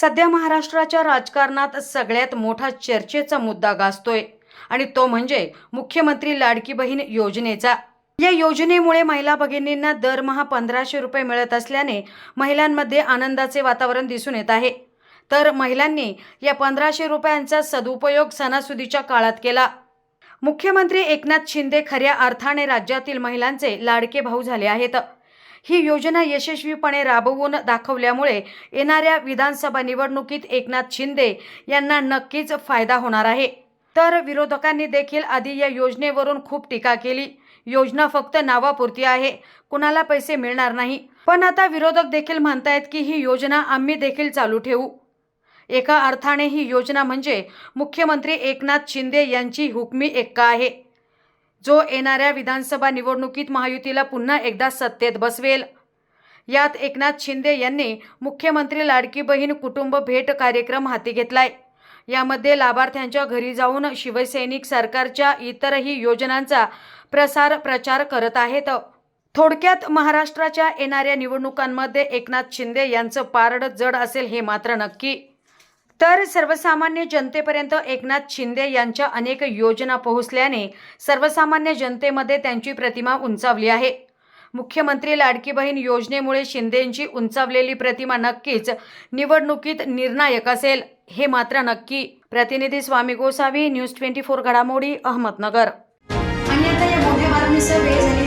सध्या महाराष्ट्राच्या राजकारणात सगळ्यात मोठा चर्चेचा मुद्दा गाजतोय. आणि तो म्हणजे मुख्यमंत्री लाडकी बहीण योजनेचा. या योजनेमुळे महिला भगिनींना दरमहा पंधराशे रुपये मिळत असल्याने महिलांमध्ये आनंदाचे वातावरण दिसून येत आहे. तर महिलांनी या पंधराशे रुपयांचा सदुपयोग सणासुदीच्या काळात केला. मुख्यमंत्री एकनाथ शिंदे खऱ्या अर्थाने राज्यातील महिलांचे लाडके भाऊ झाले आहेत. ही योजना यशस्वीपणे राबवून दाखवल्यामुळे येणाऱ्या विधानसभा निवडणुकीत एकनाथ शिंदे यांना नक्कीच फायदा होणार आहे. तर विरोधकांनी देखील आधी या योजनेवरून खूप टीका केली. योजना फक्त नावापुरती आहे. कुणाला पैसे मिळणार नाही. पण आता विरोधक देखील म्हणतायत की ही योजना आम्ही देखील चालू ठेवू. एका अर्थाने ही योजना म्हणजे मुख्यमंत्री एकनाथ शिंदे यांची हुकमी एक्का आहे. जो येणाऱ्या विधानसभा निवडणुकीत महायुतीला पुन्हा एकदा सत्तेत बसवेल. यात एकनाथ शिंदे यांनी मुख्यमंत्री लाडकी बहीण कुटुंब भेट कार्यक्रम हाती घेतलाय. यामध्ये लाभार्थ्यांच्या घरी जाऊन शिवसैनिक सरकारच्या इतरही योजनांचा प्रसार प्रचार करत आहेत. थोडक्यात महाराष्ट्राच्या येणाऱ्या निवडणुकांमध्ये एकनाथ शिंदे यांचं पारड जड असेल हे मात्र नक्की. तर सर्वसामान्य जनतेपर्यंत एकनाथ शिंदे यांच्या अनेक योजना पोहोचल्याने सर्वसामान्य जनतेमध्ये त्यांची प्रतिमा उंचावली आहे. मुख्यमंत्री लाडकी बहीण योजनेमुळे शिंदेंची उंचावलेली प्रतिमा नक्कीच निवडणुकीत निर्णायक असेल हे मात्र नक्की. प्रतिनिधी Swami Gosavi news twenty four घडामोडी अहमदनगर. आणि आता या मोठ्या बातमीसह वेळ झाली